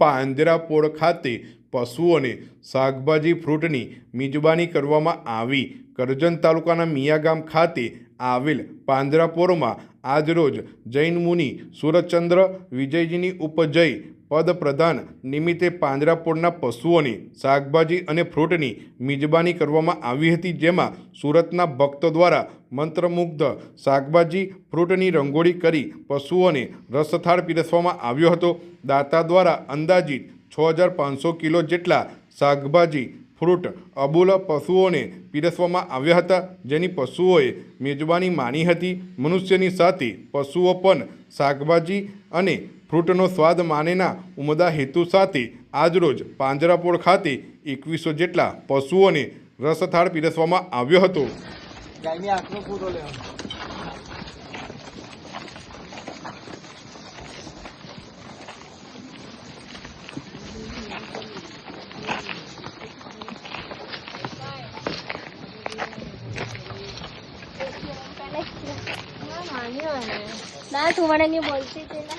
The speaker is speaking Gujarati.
પાંજરાપોળ ખાતે પશુઓને શાકભાજી, ફ્રૂટની મિજબાની કરવામાં આવી. કરજણ તાલુકાના મિયાગામ ખાતે આવેલ પાંજરાપોળમાં આજરોજ જૈન મુનિ સુરતચંદ્ર વિજયજીની ઉપજય પદપ્રધાન નિમિત્તે પાંજરાપોળના પશુઓને શાકભાજી અને ફ્રૂટની મિજબાની કરવામાં આવી હતી, જેમાં સુરતના ભક્તો દ્વારા મંત્રમુગ્ધ શાકભાજી, ફ્રૂટની રંગોળી કરી પશુઓને રસથાળ પીરસવામાં આવ્યો હતો. દાતા દ્વારા અંદાજિત છ હજાર પાંચસો કિલો જેટલા શાકભાજી ફ્રૂટ અબુલ પશુઓને પીરસવામાં આવ્યા હતા. જેની પશુઓએ મેજબાની માની હતી. મનુષ્યની સાથે પશુઓ પણ શાકભાજી અને ફ્રૂટનો સ્વાદ માનેના ઉમદા હેતુ સાથે આજરોજ પાંજરાપોળ ખાતે એકવીસો જેટલા પશુઓને રસથાળ પીરસવામાં આવ્યો હતો. ना તું મને નહીં બોલતી હતી ને